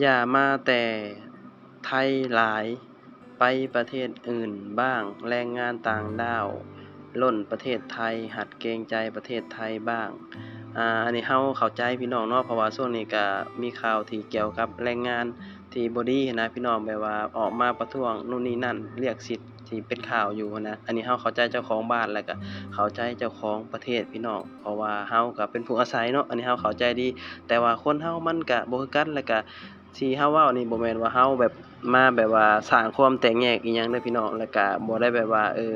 อย่ามาแต่ไทยหลาย ไปประเทศอื่นบ้าง แรงงานต่างด้าวล้นประเทศไทย หัดเกรงใจประเทศไทยบ้าง อ่า อันนี้เราเข้าใจพี่น้องเนาะ เพราะว่าช่วงนี้ก็มีข่าวที่เกี่ยวกับแรงงานที่บ่ดีหั้นะพี่น้องแบบว่าออกมาประท้วงนู่นนี่นั่น เรียกสิทธิ์ที่เป็นข่าวอยู่นะ อันนี้เราเข้าใจเจ้าของบ้านแล้วก็เข้าใจเจ้าของประเทศพี่น้อง เพราะว่าเราก็เป็นผู้อาศัยเนาะ อันนี้เราเข้าใจดี แต่ว่าคนเรามันก็บ่คือกันแล้วก็ ที่เฮาเว้านี่บ่แม่นว่าเฮาแบบมาแบบว่าสร้างความแตกแยกอีหยังเด้อพี่น้องแล้วก็บ่ได้แบบว่าเออ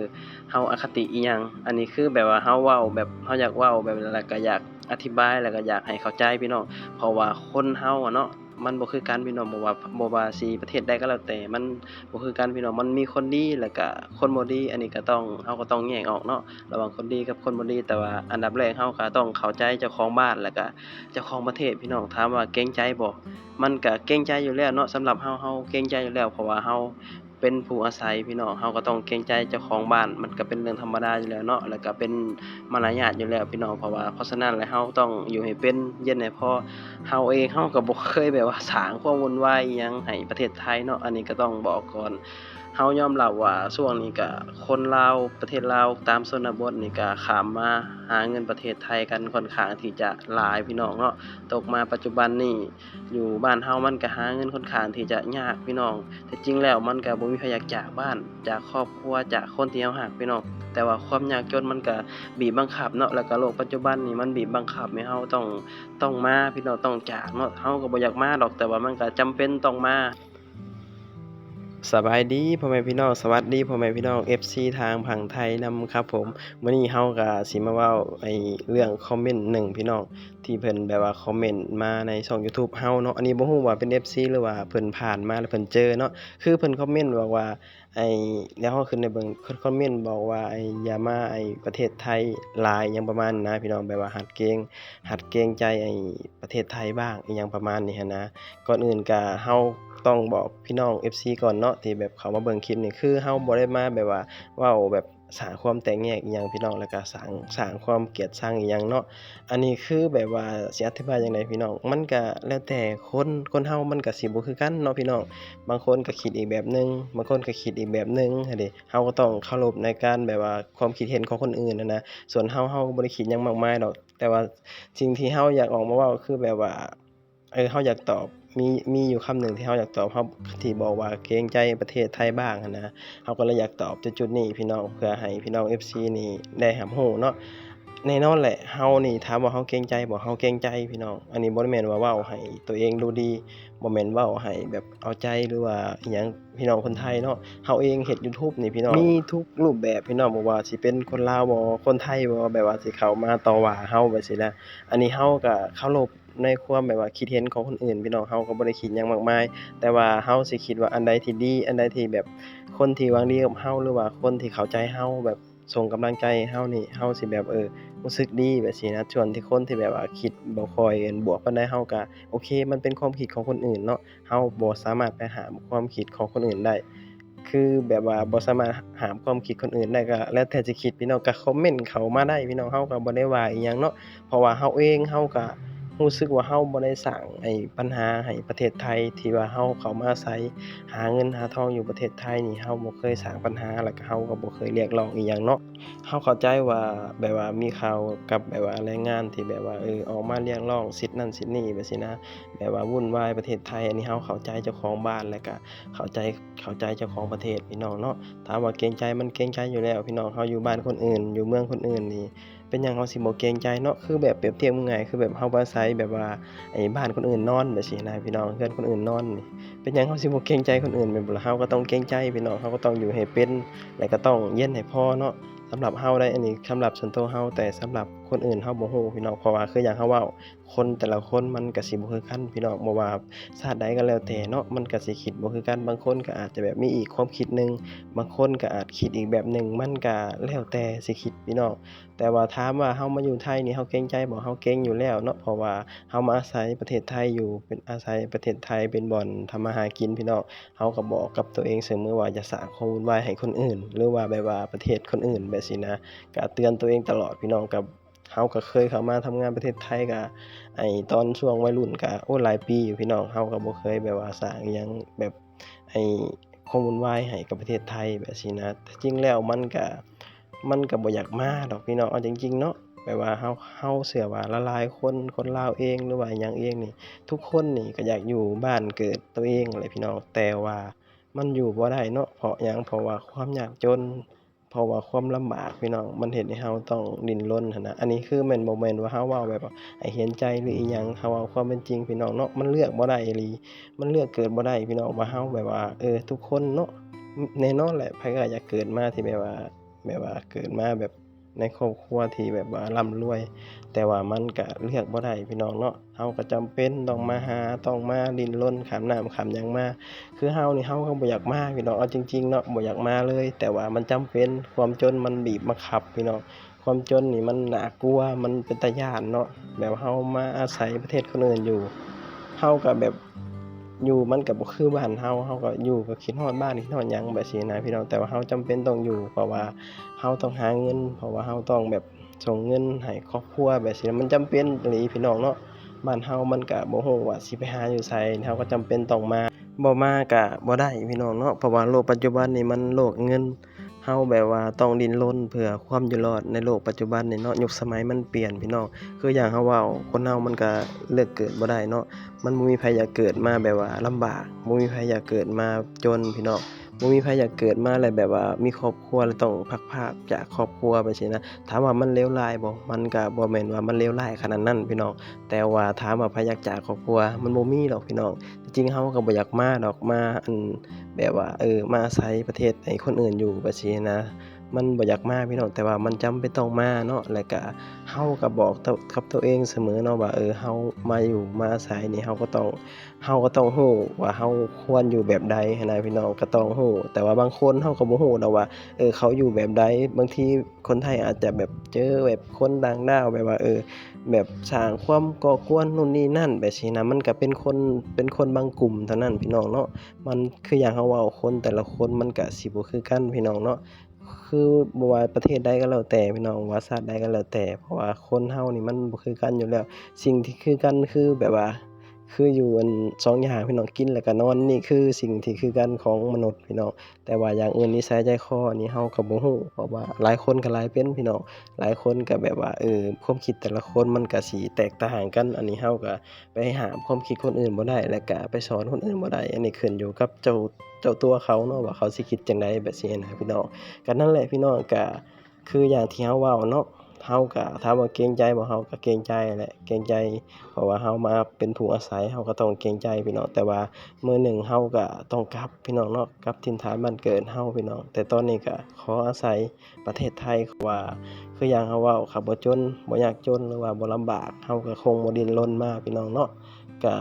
เฮาอคติอีหยังอันนี้คือแบบว่าเฮาเว้าแบบเฮาอยากเว้าแบบแล้วก็อยากอธิบายแล้วก็อยากให้เข้าใจพี่น้องเพราะว่าคนเฮาอะเนาะ มันบ่คือการพี่น้องบ่ว่าบ่ว่าสิประเทศใดก็แล้วแต่ มันบ่คือการพี่น้องมันมีคนดีแล้วก็คนบ่ดี อันนี้ก็ต้องเฮาก็ต้องแยกออกเนาะระหว่างคนดีกับคนบ่ดี แต่ว่าอันดับแรกเฮาก็ต้องเข้าใจเจ้าของบ้านแล้วก็เจ้าของประเทศพี่น้องถามว่าเกรงใจบ่มันก็เกรงใจอยู่แล้วเนาะสำหรับเฮาเฮาเกรงใจอยู่แล้วเพราะว่าเฮา เป็นผู้อาศัยพี่น้องเขาก็ต้องเกรงใจเจ้าของบ้าน มันก็เป็นเรื่องธรรมดาอยู่แล้วเนาะแล้วก็เป็นมารยาทอยู่แล้วพี่น้องเพราะว่าเพราะฉะนั้นแล้วเขาต้องอยู่ให้เป็นเย็นให้พอเขาเองเขาก็บ่เคยแบบว่าสร้างความวุ่นวายยังให้ประเทศไทยเนาะอันนี้ก็ต้องบอกก่อน เรายอมรับว่าช่วงนี้ก็คนลาวประเทศลาวตามชนบทนี่ก็ข้ามมาหาเงินประเทศไทยกันค่อนข้างที่จะหลายพี่น้องเนาะตกมาปัจจุบันนี้อยู่บ้านเรามันก็หาเงินค่อนข้างที่จะยากพี่น้อง แต่จริงแล้วมันก็บ่มีไผอยากจากบ้านจากครอบครัวจากคนที่เรารักพี่น้องแต่ว่าความยากจนมันก็บีบบังคับเนาะแล้วก็โลกปัจจุบันนี้มันบีบบังคับให้เราต้องต้องมาพี่น้องต้องจากเนาะเราก็บ่อยากมาดอกแต่ว่ามันก็จำเป็นต้องมา สบายดีพ่อแม่พี่น้องสวัสดีพ่อแม่พี่น้อง FC ทางฝั่งไทยนำครับผมมื้อนี้เราก็สิมาเว้าไอ้เรื่องคอมเมนต์หนึ่งพี่น้องที่เพิ่นแบบว่าคอมเมนต์มาในช่องยูทูบเราเนาะอันนี้บ่ฮู้ว่าเป็น FC หรือว่าเพิ่นผ่านมาแล้วเพิ่นเจอเนาะคือเพิ่นคอมเมนต์บอกว่าไอ้เดี๋ยวเราขึ้นให้เบิ่งเพิ่นคอมเมนต์บอกว่าไอ้อย่ามาไอ้ประเทศไทยหลายยังประมาณนะพี่น้องแบบว่าหัดเกงหัดเกงใจไอ้ประเทศไทยบ้างอิหยังประมาณนี้นะก่อนอื่นก็เรา ต้องบอกพี่น้อง FC ก่อนเนาะที่แบบเขามาเบิ่งคลิปนี่คือเราบ่ได้มาแบบว่าเว้าแบบสร้างความแตกแยกอิหยังพี่น้องแล้วก็สร้างสร้างความเกลียดชังอิหยังเนาะอันนี้คือแบบว่าสิอธิบายจังใดพี่น้อง มันก็แล้วแต่คนคนเรามันก็สิบ่คือกันเนาะพี่น้อง บางคนก็คิดอีกแบบนึง บางคนก็คิดอีกแบบนึงหั้นเด้เราก็ต้องเคารพในการแบบว่าความคิดเห็นของคนอื่นอะนะส่วนเราเราก็บ่ได้คิดหยังมากมายดอก แต่ว่าสิ่งที่เราอยากออกมาเว้าคือแบบว่าเออเราอยากตอบ มีมีอยู่คำหนึ่งที่เราอยากตอบเราที่บอกว่าเกรงใจประเทศไทยบ้างนะเราก็เลยอยากตอบในจุดนี้พี่น้องเพื่อให้พี่น้อง FC นี่ได้รับรู้เนาะแน่นอนแหละเรานี่ถามว่าเราเกรงใจบ่เราเกรงใจพี่น้อง อันนี้บ่แม่นว่าเว้าให้ตัวเองดูดีบ่แม่นเว้าให้แบบเอาใจหรือว่าอิหยังพี่น้องคนไทยเนาะเราเองเฮ็ดยูทูบนี่พี่น้อง มีทุกรูปแบบพี่น้องบ่ว่าสิเป็นคนลาวบ่คนไทยบ่แบบว่าสิเข้ามาต่อว่าเราแบบซี้นะอันนี้เราก็เคารพ ในความแบบว่าคิดเห็นของคนอื่นพี่น้องเราก็บ่ได้คิดหยังมากมาย แต่ว่าเราสิคิดว่าอันใดที่ดี อันใดที่แบบคนที่หวังดีกับเราหรือว่าคนที่เข้าใจเราแบบส่งกำลังใจเรานี่เราสิแบบเออรู้สึกดีแบบซี้นะส่วนที่คนที่แบบว่าคิดบ่ค่อยบวกปานใดเราก็โอเค มันเป็นความคิดของคนอื่นเนาะเราบ่สามารถไปหามความคิดของคนอื่นได้คือแบบว่าบ่สามารถหามความคิดคนอื่นได้ก็แล้วแต่สิคิดพี่น้องก็คอมเมนต์เข้ามาได้พี่น้องเราก็บ่ได้ว่าอิหยังเนาะเพราะว่าเราเองเราก็ รู้สึกว่าเราบ่ได้สร้างไอ้ปัญหาให้ประเทศไทย ที่ว่าเราเข้ามาอาศัยหาเงินหาทองอยู่ประเทศไทยนี่เราบ่เคยสร้างปัญหาแล้วก็เราก็บ่เคยเรียกร้องอิหยังเนาะเราเข้าใจว่าแบบว่ามีข่าวกับแบบว่าแรงงานที่แบบว่าเออออกมาเรียกร้องสิทธิ์นั้นสิทธิ์นี้แบบซี้นะแบบว่าวุ่นวายประเทศไทย อันนี้เราเข้าใจเจ้าของบ้านแล้วก็เข้าใจเข้าใจเจ้าของประเทศพี่น้องเนาะถามว่าเกรงใจมันเกรงใจอยู่แล้ว พี่น้องเราอยู่บ้านคนอื่น อยู่เมืองคนอื่นนี่ เป็นอย่างเขาสิบ่เกรงใจเนาะคือแบบเปรียบเทียบง่ายคือแบบเฮาบ้าศัยแบบว่าไอ้บ้านคนอื่นนอนแบบสินะพี่น้องเรือนคนอื่นนอนนี่เป็นอย่างเขาสิบ่เกรงใจคนอื่นแม่นบ่ล่ะเฮาก็ต้องเกรงใจพี่น้องเฮาก็ต้องอยู่ให้เป็นแล้วก็ต้องเรียนให้พอเนาะ สำหรับเราได้อันนี้สำหรับส่วนตัวเราแต่สำหรับคนอื่นเราบ่รู้พี่น้องเพราะว่าคืออย่างเราเว้าคนแต่ละคนมันก็สิบ่คือกันพี่น้องบ่ว่าชาติใดก็แล้วแต่เนาะมันก็สิคิดบ่คือกันบางคนก็อาจจะแบบมีอีกความคิดหนึ่งบางคนก็อาจคิดอีกแบบหนึ่งมันก็แล้วแต่สิคิดพี่น้องแต่ว่าถามว่าเรามาอยู่ไทยนี่เราเกรงใจบ่เราเกรงอยู่แล้วเนาะเพราะว่าเรามาอาศัยประเทศไทยอยู่เป็นอาศัยประเทศไทยเป็นบ่อนทำมาหากินพี่น้องเราก็บอกกับตัวเองเสมอว่าอย่าสร้างความวุ่นวายให้คนอื่น หรือว่าแบบว่าประเทศคนอื่นแบบซี้นะก็เตือนตัวเองตลอดพี่น้องก็เฮาก็เคยเข้ามาทำงานประเทศไทยก็ไอตอนช่วงวัยรุ่นก็โอ้หลายปีอยู่พี่น้องเฮาก็บ่เคยแบบว่าสร้างยังแบบไอ้คมวุ่นวายให้กับประเทศไทยแบบซี้นะจริงแล้วมันก็มันก็บ่อยากมาดอกพี่น้องเอาจริงๆเนาะแบบว่าเฮาเฮาเชื่อว่าหลายคนคนลาวเองหรือว่าหยังเองนี่ ทุกคนนี่ก็อยากอยู่บ้านเกิดตัวเองนั่นแหละพี่น้องแต่ว่ามันอยู่บ่ได้เนาะเพราะหยังเพราะว่าความยากจน เพราะว่าความลำบากพี่น้องมันเห็นให้เราต้องดิ้นรนนนะอันนี้คือแม่นบ่แม่นว่าเฮาเว้าแบบไอ้เห็นใจหรืออีหยังเราเว้าความเป็นจริงพี่น้องเนาะมันเลือกบ่ได้อีหลีมันเลือกเกิดบ่ได้พี่น้องว่าเฮาแบบว่าเออทุกคนเนาะแน่นอนแหละไผก็อยากเกิดมาที่แบบว่าแบบว่าเกิดมาแบบ ในครอบครัวที่แบบว่าร่ำรวย แต่ว่ามันก็เลือกบ่ได้พี่น้องเนาะเราก็จำเป็นต้องมาหาต้องมาดิ้นรนขามน้ำข้ามหยังมา คือเฮานี่เฮาก็บ่อยากมาพี่น้องเอาจริงๆเนาะบ่อยากมาเลย แต่ว่ามันจำเป็นความจนมันบีบบังคับพี่น้องความจนนี่มันน่ากลัวมันเป็นตายานเนาะแบบเฮามาอาศัยประเทศคนอื่นอยู่เฮาก็แบบ อยู่มันกับคือบ้านเฮาเฮาก็อยู่ก็คิดฮอดบ้านคิดฮอดหยังแบบนี้นะพี่น้องแต่ว่าเฮาจำเป็นต้องอยู่ เพราะว่าเฮาต้องหาเงิน เพราะว่าเฮาต้องแบบส่งเงินให้ครอบครัวแบบนี้มันจำเป็นอีหลีพี่น้องเนาะบ้านเฮามันก็บ่ฮู้ว่าสิไปหาอยู่ไสเฮาก็จำเป็นต้องมาบ่มาก็บ่ได้พี่น้องเนาะเพราะว่าโลกปัจจุบันนี่มันโลกเงิน เฮาแบบว่าต้องดิ้นรนเพื่อความอยู่รอดในโลกปัจจุบันนี่เนาะยุคสมัยมันเปลี่ยนพี่น้องคืออย่างเฮาเว้าคนเฮามันก็เลือกเกิดบ่ได้เนาะมันบ่มีไผอยากเกิดมาแบบว่าลำบากบ่มีไผอยากเกิดมาจนพี่น้อง บ่มีไผอยากเกิดมาแล้วแบบว่ามีครอบครัวแล้วต้องพักภากจากครอบครัวไปใช่นะถามว่ามันเลวร้ายบ่มันก็บ่แม่นว่ามันเลวร้ายขนาดนั้นพี่น้อง แต่ว่าถามว่าไผอยากจากครอบครัว มันบ่มีหรอกพี่น้อง จริงๆเฮาก็บ่อยากมาดอกมาอันแบบว่าเออมาอาศัยประเทศให้คนอื่นอยู่ไปใช่นะ มันบ่อยากมาพี่น้องแต่ว่ามันจำเป็นต้องมาเนาะแล้วก็เฮาก็บอกกับตัวเองเสมอเนาะว่าเออเฮามาอยู่มาอาศัยนี่เฮาก็ต้องเฮาก็ต้องรู้ว่าเฮาควรอยู่แบบใดหั้นนะพี่น้องก็ต้องรู้แต่ว่าบางคนเฮาก็บ่รู้ดอกว่าเออเขาอยู่แบบใดบางทีคนไทยอาจจะแบบเจอแบบคนต่างดาวแบบว่าเออ แบบสร้างความก่อกวนนู่นนี่นั่นแบบซี้นะมันก็เป็นคนเป็นคนบางกลุ่มเท่านั้นพี่น้องเนาะมันคืออย่างเฮาเว้าคนแต่ละคนมันก็สิบ่คือกันพี่น้องเนาะ คือบว่าประเทศใดก็แล้วแต่พี่น้องว่าชาติใดก็แล้วแต่ เพราะว่าคนเฮานี่มันบ่คือกันอยู่แล้ว สิ่งที่คือกันคือแบบว่า คืออยู่อัน2อย่างพี่น้องกินแล้วก็นอนนี่คือสิ่งที่คือกันของมนุษย์พี่น้องแต่ว่าอย่างอื่นนิสัยใจคอนี่เฮาก็บ่รู้เพราะว่าหลายคนก็หลายเป็นพี่น้องหลายคนก็แบบว่าเออความคิดแต่ละคนมันก็สิแตกต่างกัน อันนี้เฮาก็ไปหามความคิดคนอื่นบ่ได้ และก็ไปสอนคนอื่นบ่ได้ อันนี้ขึ้นอยู่กับเจ้าเจ้าตัวเขาเนาะว่าเขาสิคิดจั่งใดแบบซี้นะพี่น้องก็นั่นแหละพี่น้องก็คืออย่างที่เฮาเว้าเนาะ เฮาก็ถามว่าเกรงใจบ่เฮาก็เกรงใจแหละเกรงใจ เพราะว่าเฮามาเป็นผู้อาศัยเฮาก็ต้องเกรงใจพี่น้องแต่ว่ามื้อหนึ่งเฮาก็ต้องกลับพี่น้องเนาะกลับถิ่นฐานบ้านเกิดเฮาพี่น้อง แต่ตอนนี้ก็ขออาศัยประเทศไทยว่าคืออย่างเฮาเว้าครับบ่จนบ่ยากจนหรือว่าบ่ลำบากเฮาก็คงบ่ดิ้นรนมาพี่น้องเนาะก็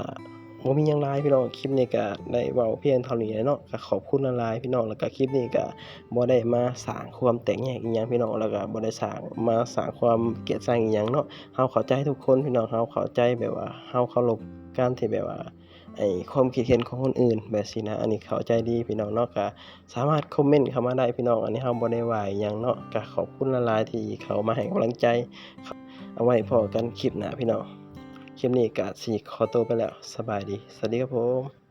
บ่มียังหลายพี่น้องคลิปนี้ก็ได้เว้าเพียงเท่านี้เนาะก็ขอบคุณหลายพี่น้องแล้วก็คลิปนี้ก็บ่ได้มาสร้างความแตกแยกอิหยังพี่น้องแล้วก็บ่ได้สร้างมาสร้างความเกลียดชังอิหยังเนาะเฮาเข้าใจทุกคนพี่น้องเฮาเข้าใจแบบว่าเฮาเคารพการที่แบบว่าไอ้ความคิดเห็นของคนอื่นแบบซี้นะ อันนี้เข้าใจดีพี่น้องเนาะก็สามารถคอมเมนต์เข้ามาได้พี่น้องอันนี้เฮาบ่ได้ว่าอิหยังเนาะก็ขอบคุณหลายที่เข้ามาให้กำลังใจ เอาไว้พอกันคลิปหน้าพี่น้อง คลิปนี้ก็สีขอตัวไปแล้ว สบายดี สวัสดีครับผม